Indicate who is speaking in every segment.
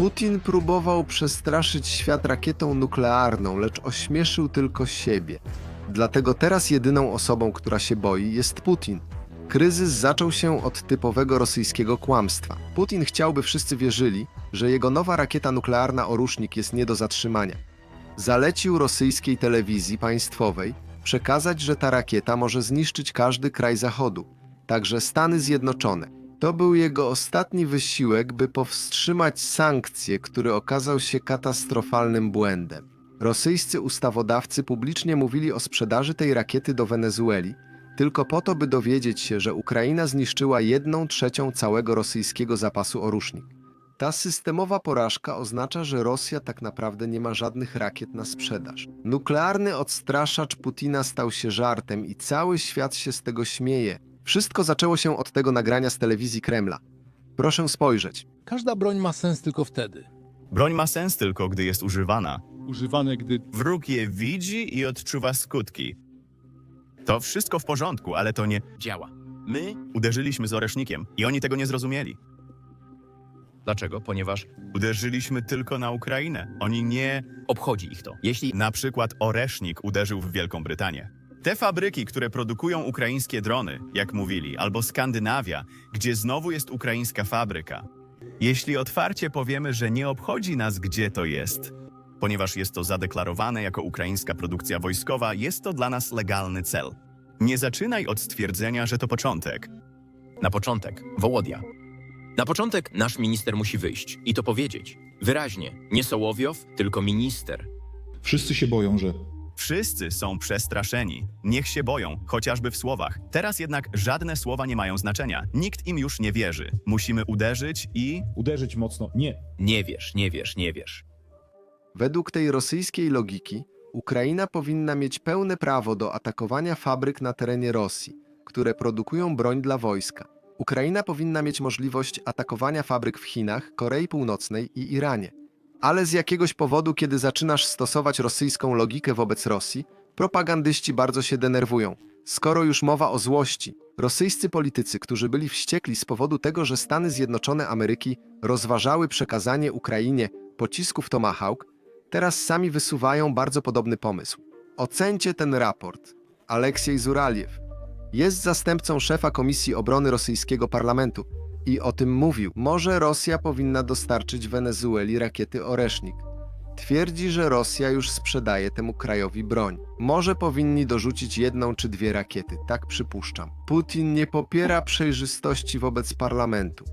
Speaker 1: Putin próbował przestraszyć świat rakietą nuklearną, lecz ośmieszył tylko siebie. Dlatego teraz jedyną osobą, która się boi, jest Putin. Kryzys zaczął się od typowego rosyjskiego kłamstwa. Putin chciał, by wszyscy wierzyli, że jego nowa rakieta nuklearna Orusznik jest nie do zatrzymania. Zalecił rosyjskiej telewizji państwowej przekazać, że ta rakieta może zniszczyć każdy kraj Zachodu, także Stany Zjednoczone. To był jego ostatni wysiłek, by powstrzymać sankcje, który okazał się katastrofalnym błędem. Rosyjscy ustawodawcy publicznie mówili o sprzedaży tej rakiety do Wenezueli, tylko po to, by dowiedzieć się, że Ukraina zniszczyła jedną trzecią całego rosyjskiego zapasu orusznik. Ta systemowa porażka oznacza, że Rosja tak naprawdę nie ma żadnych rakiet na sprzedaż. Nuklearny odstraszacz Putina stał się żartem i cały świat się z tego śmieje. Wszystko zaczęło się od tego nagrania z telewizji Kremla. Proszę spojrzeć.
Speaker 2: Każda broń ma sens tylko wtedy.
Speaker 3: Broń ma sens tylko, gdy jest używana.
Speaker 2: Używane, gdy
Speaker 3: Wróg je widzi i odczuwa skutki. To wszystko w porządku, ale to nie
Speaker 4: działa. My?
Speaker 3: uderzyliśmy z oresznikiem i oni tego nie zrozumieli.
Speaker 4: Dlaczego? Ponieważ
Speaker 3: Uderzyliśmy tylko na Ukrainę. Oni nie.
Speaker 4: obchodzi ich to. Jeśli
Speaker 3: Na przykład oresznik uderzył w Wielką Brytanię. Te fabryki, które produkują ukraińskie drony, jak mówili, albo Skandynawia, gdzie znowu jest ukraińska fabryka. Jeśli otwarcie powiemy, że nie obchodzi nas, gdzie to jest, ponieważ jest to zadeklarowane jako ukraińska produkcja wojskowa, jest to dla nas legalny cel. Nie zaczynaj od stwierdzenia, że to początek.
Speaker 4: na początek, Wołodia. Na początek nasz minister musi wyjść i to powiedzieć. Wyraźnie. Nie Sołowiow, tylko minister.
Speaker 5: Wszyscy się boją, że
Speaker 3: Wszyscy są przestraszeni. Niech się boją, chociażby w słowach. Teraz jednak żadne słowa nie mają znaczenia. Nikt im już nie wierzy. Musimy uderzyć i
Speaker 5: uderzyć mocno. Nie.
Speaker 4: Nie wiesz, nie wiesz, nie wiesz.
Speaker 1: Według tej rosyjskiej logiki, Ukraina powinna mieć pełne prawo do atakowania fabryk na terenie Rosji, które produkują broń dla wojska. Ukraina powinna mieć możliwość atakowania fabryk w Chinach, Korei Północnej i Iranie. Ale z jakiegoś powodu, kiedy zaczynasz stosować rosyjską logikę wobec Rosji, propagandyści bardzo się denerwują. Skoro już mowa o złości, rosyjscy politycy, którzy byli wściekli z powodu tego, że Stany Zjednoczone Ameryki rozważały przekazanie Ukrainie pocisków Tomahawk, teraz sami wysuwają bardzo podobny pomysł. Ocencie ten raport. Aleksiej Zuraliew jest zastępcą szefa Komisji Obrony rosyjskiego parlamentu i o tym mówił. Może Rosja powinna dostarczyć Wenezueli rakiety Oresznik. Twierdzi, że Rosja już sprzedaje temu krajowi broń. Może powinni dorzucić jedną czy dwie rakiety, tak przypuszczam. Putin nie popiera przejrzystości wobec parlamentu,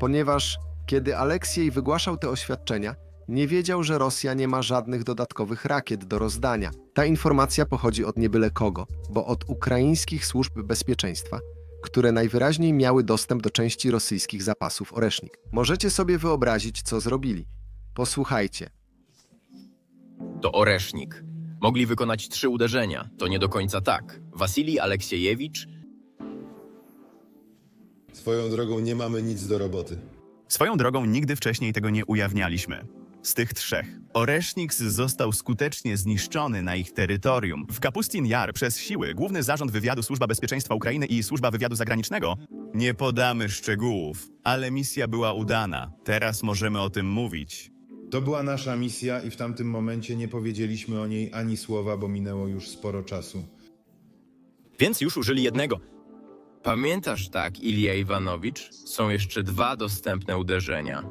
Speaker 1: ponieważ kiedy Aleksiej wygłaszał te oświadczenia, nie wiedział, że Rosja nie ma żadnych dodatkowych rakiet do rozdania. Ta informacja pochodzi od niebyle kogo, bo od ukraińskich służb bezpieczeństwa, które najwyraźniej miały dostęp do części rosyjskich zapasów Oresznik. Możecie sobie wyobrazić, co zrobili. Posłuchajcie.
Speaker 4: To Oresznik. Mogli wykonać trzy uderzenia. To nie do końca tak. Wasilij Aleksiejewicz,
Speaker 6: Swoją drogą nie mamy nic do roboty.
Speaker 3: Swoją drogą nigdy wcześniej tego nie ujawnialiśmy. Z tych trzech. Oreszniks został skutecznie zniszczony na ich terytorium. W Kapustin Jar przez siły Główny Zarząd Wywiadu Służba Bezpieczeństwa Ukrainy i Służba Wywiadu Zagranicznego nie podamy szczegółów, ale misja była udana. Teraz możemy o tym mówić.
Speaker 7: To była nasza misja i w tamtym momencie nie powiedzieliśmy o niej ani słowa, bo minęło już sporo czasu.
Speaker 4: więc już użyli jednego. Pamiętasz tak, Ilja Iwanowicz? Są jeszcze dwa dostępne uderzenia.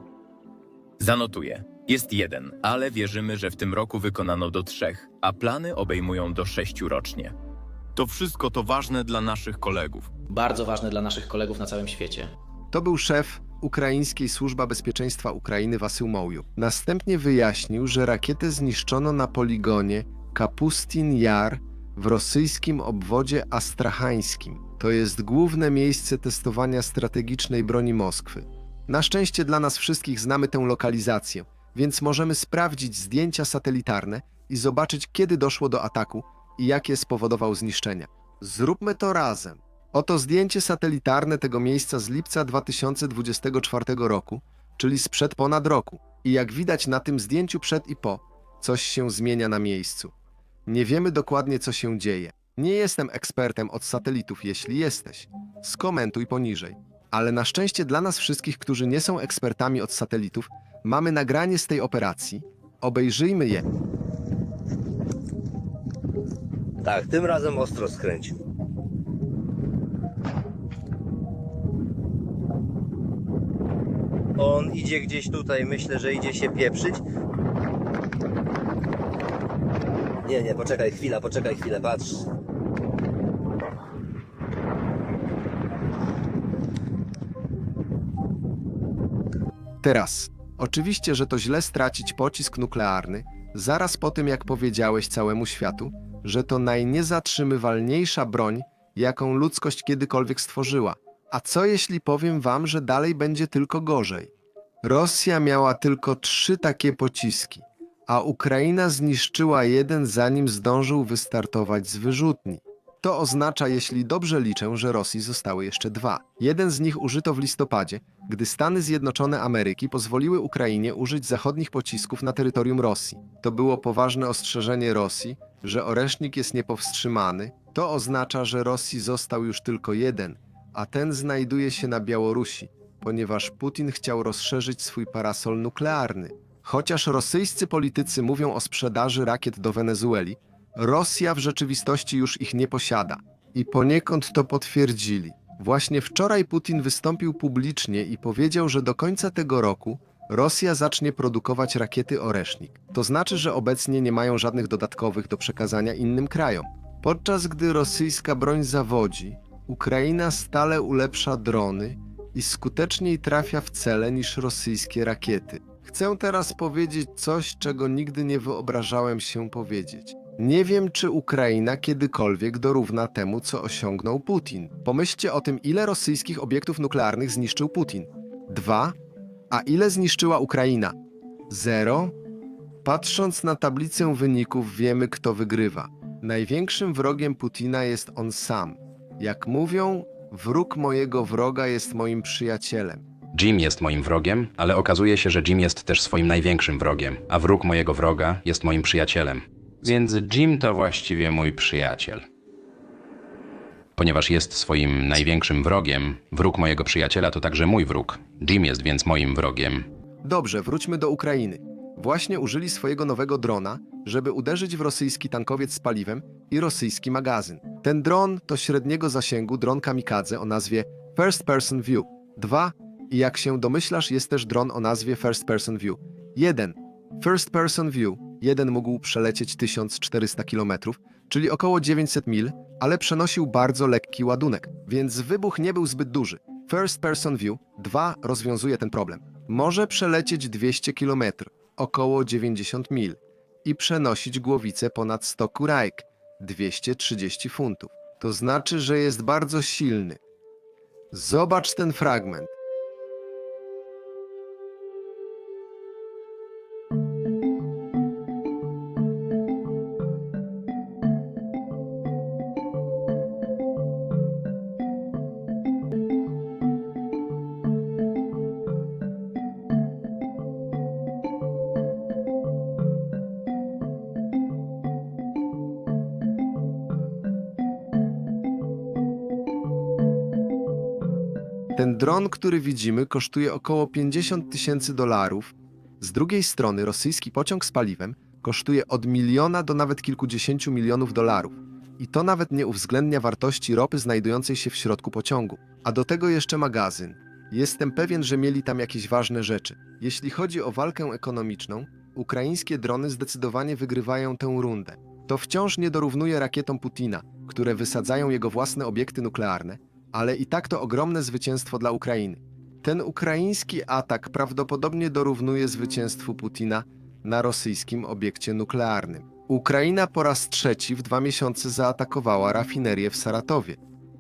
Speaker 4: Zanotuję. Jest jeden, ale wierzymy, że w tym roku wykonano do trzech, a plany obejmują do sześciu rocznie. To wszystko to ważne dla naszych kolegów.
Speaker 8: bardzo ważne dla naszych kolegów na całym świecie.
Speaker 1: To był szef Ukraińskiej Służba Bezpieczeństwa Ukrainy Wasył Mołju. Następnie wyjaśnił, że rakietę zniszczono na poligonie Kapustin Jar w rosyjskim obwodzie astrachańskim. To jest główne miejsce testowania strategicznej broni Moskwy. Na szczęście dla nas wszystkich znamy tę lokalizację, więc możemy sprawdzić zdjęcia satelitarne i zobaczyć, kiedy doszło do ataku i jakie spowodował zniszczenia. Zróbmy to razem. Oto zdjęcie satelitarne tego miejsca z lipca 2024 roku, czyli sprzed ponad roku. I jak widać na tym zdjęciu przed i po, coś się zmienia na miejscu. Nie wiemy dokładnie, co się dzieje. Nie jestem ekspertem od satelitów, jeśli jesteś. Skomentuj poniżej. Ale na szczęście dla nas wszystkich, którzy nie są ekspertami od satelitów, Mamy nagranie z tej operacji. Obejrzyjmy je.
Speaker 9: Tak, tym razem ostro skręcił. On idzie gdzieś tutaj, myślę, że idzie się pieprzyć. Nie, nie, poczekaj chwila, poczekaj chwilę, patrz.
Speaker 1: Teraz, oczywiście, że to źle stracić pocisk nuklearny, zaraz po tym jak powiedziałeś całemu światu, że to najniezatrzymywalniejsza broń, jaką ludzkość kiedykolwiek stworzyła. A co jeśli powiem wam, że dalej będzie tylko gorzej? Rosja miała tylko trzy takie pociski, a Ukraina zniszczyła jeden zanim zdążył wystartować z wyrzutni. To oznacza, jeśli dobrze liczę, że Rosji zostały jeszcze dwa. Jeden z nich użyto w listopadzie, gdy Stany Zjednoczone Ameryki pozwoliły Ukrainie użyć zachodnich pocisków na terytorium Rosji. To było poważne ostrzeżenie Rosji, że oresznik jest niepowstrzymany. To oznacza, że Rosji został już tylko jeden, a ten znajduje się na Białorusi, ponieważ Putin chciał rozszerzyć swój parasol nuklearny. Chociaż rosyjscy politycy mówią o sprzedaży rakiet do Wenezueli, Rosja w rzeczywistości już ich nie posiada. I poniekąd to potwierdzili. Właśnie wczoraj Putin wystąpił publicznie i powiedział, że do końca tego roku Rosja zacznie produkować rakiety Oresznik. To znaczy, że obecnie nie mają żadnych dodatkowych do przekazania innym krajom. Podczas gdy rosyjska broń zawodzi, Ukraina stale ulepsza drony i skuteczniej trafia w cele niż rosyjskie rakiety. Chcę teraz powiedzieć coś, czego nigdy nie wyobrażałem się powiedzieć. Nie wiem, czy Ukraina kiedykolwiek dorówna temu, co osiągnął Putin. Pomyślcie o tym, ile rosyjskich obiektów nuklearnych zniszczył Putin. Dwa. A ile zniszczyła Ukraina? Zero. Patrząc na tablicę wyników, wiemy, kto wygrywa. Największym wrogiem Putina jest on sam. Jak mówią, wróg mojego wroga jest moim przyjacielem.
Speaker 10: Jim jest moim wrogiem, ale okazuje się, że Jim jest też swoim największym wrogiem, a wróg mojego wroga jest moim przyjacielem. Więc Jim to właściwie mój przyjaciel. Ponieważ jest swoim największym wrogiem, wróg mojego przyjaciela to także mój wróg. Jim jest więc moim wrogiem.
Speaker 1: Dobrze, wróćmy do Ukrainy. Właśnie użyli swojego nowego drona, żeby uderzyć w rosyjski tankowiec z paliwem i rosyjski magazyn. Ten dron to średniego zasięgu dron kamikadze o nazwie First Person View 2 i jak się domyślasz jest też dron o nazwie First Person View 1. First Person View 1 mógł przelecieć 1400 km, czyli około 900 mil, ale przenosił bardzo lekki ładunek, więc wybuch nie był zbyt duży. First Person View 2 rozwiązuje ten problem. Może przelecieć 200 km, około 90 mil i przenosić głowicę ponad 100 kurajek, 230 funtów. To znaczy, że jest bardzo silny. Zobacz ten fragment. Dron, który widzimy, kosztuje około 50 tysięcy dolarów. Z drugiej strony rosyjski pociąg z paliwem kosztuje od miliona do nawet kilkudziesięciu milionów dolarów. I to nawet nie uwzględnia wartości ropy znajdującej się w środku pociągu. A do tego jeszcze magazyn. Jestem pewien, że mieli tam jakieś ważne rzeczy. Jeśli chodzi o walkę ekonomiczną, ukraińskie drony zdecydowanie wygrywają tę rundę. To wciąż nie dorównuje rakietom Putina, które wysadzają jego własne obiekty nuklearne, ale i tak to ogromne zwycięstwo dla Ukrainy. Ten ukraiński atak prawdopodobnie dorównuje zwycięstwu Putina na rosyjskim obiekcie nuklearnym. Ukraina po raz trzeci w dwa miesiące zaatakowała rafinerię w Saratowie.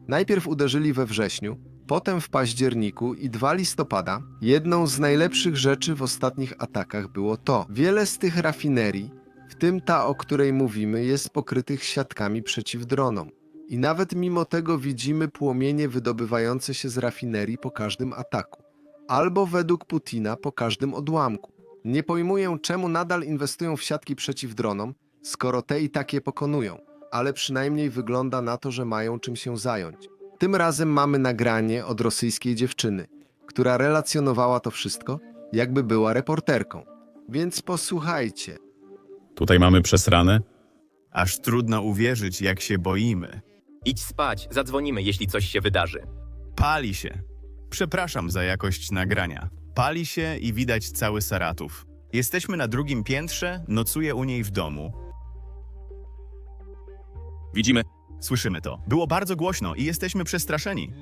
Speaker 1: Najpierw uderzyli we wrześniu, potem w październiku i 2 listopada. Jedną z najlepszych rzeczy w ostatnich atakach było to. Wiele z tych rafinerii, w tym ta, o której mówimy, jest pokrytych siatkami przeciw dronom. I nawet mimo tego widzimy płomienie wydobywające się z rafinerii po każdym ataku, albo według Putina po każdym odłamku. Nie pojmuję, czemu nadal inwestują w siatki przeciw dronom, skoro te i tak je pokonują, ale przynajmniej wygląda na to, że mają czym się zająć. Tym razem mamy nagranie od rosyjskiej dziewczyny, która relacjonowała to wszystko, jakby była reporterką. Więc posłuchajcie.
Speaker 3: Tutaj mamy przesrane? Aż trudno uwierzyć, jak się boimy.
Speaker 4: Idź spać, zadzwonimy, jeśli coś się wydarzy.
Speaker 3: Pali się. Przepraszam za jakość nagrania. Pali się i widać cały Saratów. Jesteśmy na drugim piętrze, nocuję u niej w domu.
Speaker 4: Widzimy.
Speaker 3: Słyszymy to. Było bardzo głośno i jesteśmy przestraszeni.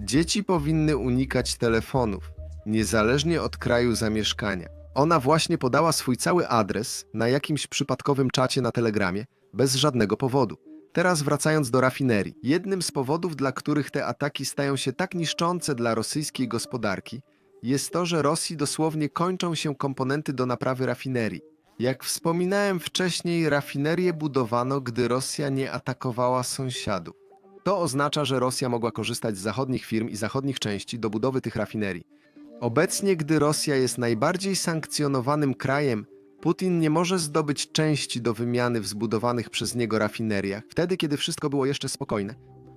Speaker 1: Dzieci powinny unikać telefonów, niezależnie od kraju zamieszkania. Ona właśnie podała swój cały adres na jakimś przypadkowym czacie na Telegramie, bez żadnego powodu. Teraz wracając do rafinerii. Jednym z powodów, dla których te ataki stają się tak niszczące dla rosyjskiej gospodarki, jest to, że Rosji dosłownie kończą się komponenty do naprawy rafinerii. Jak wspominałem wcześniej, rafinerię budowano, gdy Rosja nie atakowała sąsiadów. To oznacza, że Rosja mogła korzystać z zachodnich firm i zachodnich części do budowy tych rafinerii. Obecnie, gdy Rosja jest najbardziej sankcjonowanym krajem, Putin nie może zdobyć części do wymiany w zbudowanych przez niego rafineriach, wtedy kiedy wszystko było jeszcze spokojne.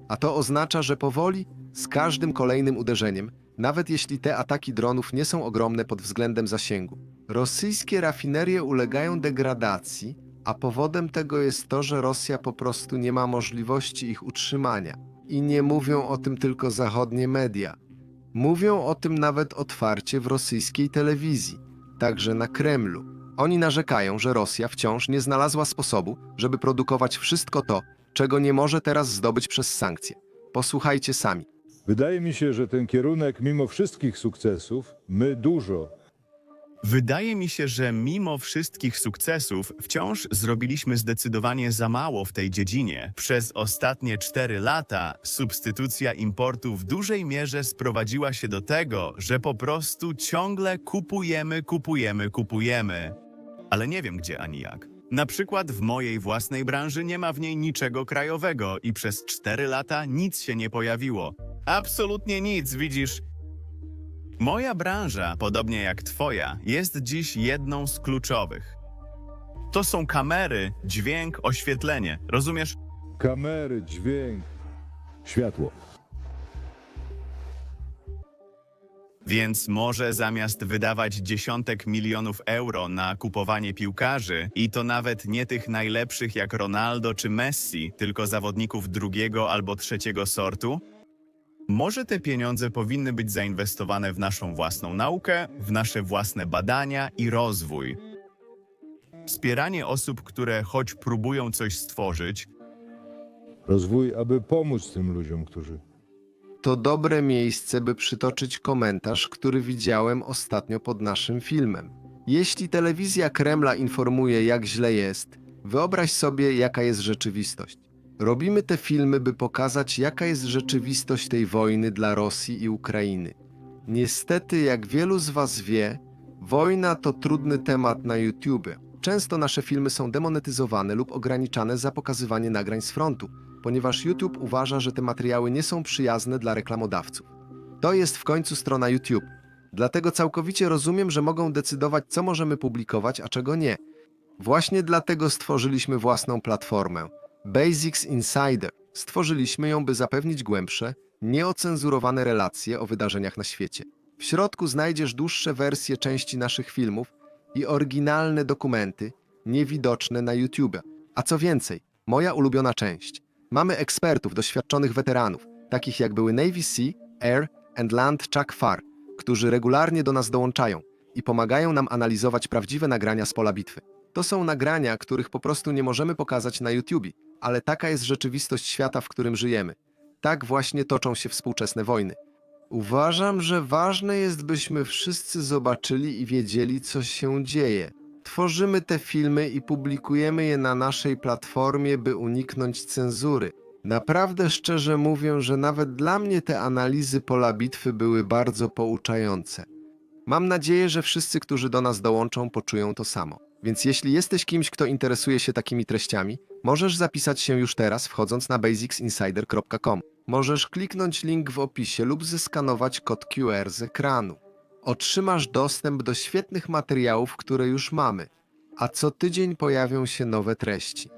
Speaker 1: A to oznacza, że powoli, z każdym kolejnym uderzeniem, nawet jeśli te ataki dronów nie są ogromne pod względem zasięgu, rosyjskie rafinerie ulegają degradacji, a powodem tego jest to, że Rosja po prostu nie ma możliwości ich utrzymania. I nie mówią o tym tylko zachodnie media. Mówią o tym nawet otwarcie w rosyjskiej telewizji, także na Kremlu. Oni narzekają, że Rosja wciąż nie znalazła sposobu, żeby produkować wszystko to, czego nie może teraz zdobyć przez sankcje. Posłuchajcie sami.
Speaker 11: Wydaje mi się, że ten kierunek, mimo wszystkich sukcesów, my dużo,
Speaker 3: Wydaje mi się, że mimo wszystkich sukcesów, wciąż zrobiliśmy zdecydowanie za mało w tej dziedzinie. Przez ostatnie cztery lata substytucja importu w dużej mierze sprowadziła się do tego, że po prostu ciągle kupujemy, kupujemy, kupujemy. Ale nie wiem gdzie ani jak. Na przykład w mojej własnej branży nie ma w niej niczego krajowego i przez cztery lata nic się nie pojawiło. Absolutnie nic, widzisz? Moja branża, podobnie jak Twoja, jest dziś jedną z kluczowych. To są kamery, dźwięk, oświetlenie. Rozumiesz?
Speaker 11: kamery, dźwięk, światło.
Speaker 3: Więc może zamiast wydawać dziesiątek milionów euro na kupowanie piłkarzy, i to nawet nie tych najlepszych jak Ronaldo czy Messi, tylko zawodników drugiego albo trzeciego sortu, może te pieniądze powinny być zainwestowane w naszą własną naukę, w nasze własne badania i rozwój. Wspieranie osób, które choć próbują coś stworzyć,
Speaker 11: Rozwój, aby pomóc tym ludziom, którzy.
Speaker 1: To dobre miejsce, by przytoczyć komentarz, który widziałem ostatnio pod naszym filmem. Jeśli telewizja Kremla informuje, jak źle jest, wyobraź sobie, jaka jest rzeczywistość. Robimy te filmy, by pokazać, jaka jest rzeczywistość tej wojny dla Rosji i Ukrainy. Niestety, jak wielu z Was wie, wojna to trudny temat na YouTube. Często nasze filmy są demonetyzowane lub ograniczane za pokazywanie nagrań z frontu, ponieważ YouTube uważa, że te materiały nie są przyjazne dla reklamodawców. To jest w końcu strona YouTube. Dlatego całkowicie rozumiem, że mogą decydować, co możemy publikować, a czego nie. Właśnie dlatego stworzyliśmy własną platformę Basics Insider. Stworzyliśmy ją, by zapewnić głębsze, nieocenzurowane relacje o wydarzeniach na świecie. W środku znajdziesz dłuższe wersje części naszych filmów i oryginalne dokumenty, niewidoczne na YouTube. A co więcej, moja ulubiona część. Mamy ekspertów, doświadczonych weteranów, takich jak były Navy Sea, Air and Land Chuck Farr, którzy regularnie do nas dołączają i pomagają nam analizować prawdziwe nagrania z pola bitwy. To są nagrania, których po prostu nie możemy pokazać na YouTube, ale taka jest rzeczywistość świata, w którym żyjemy. Tak właśnie toczą się współczesne wojny. Uważam, że ważne jest, byśmy wszyscy zobaczyli i wiedzieli, co się dzieje. Tworzymy te filmy i publikujemy je na naszej platformie, by uniknąć cenzury. Naprawdę szczerze mówię, że nawet dla mnie te analizy pola bitwy były bardzo pouczające. Mam nadzieję, że wszyscy, którzy do nas dołączą, poczują to samo. Więc jeśli jesteś kimś, kto interesuje się takimi treściami, możesz zapisać się już teraz wchodząc na basicsinsider.com. Możesz kliknąć link w opisie lub zeskanować kod QR z ekranu. Otrzymasz dostęp do świetnych materiałów, które już mamy, a co tydzień pojawią się nowe treści.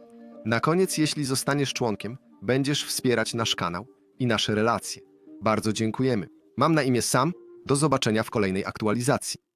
Speaker 1: Na koniec, jeśli zostaniesz członkiem, będziesz wspierać nasz kanał i nasze relacje. Bardzo dziękujemy. Mam na imię Sam. Do zobaczenia w kolejnej aktualizacji.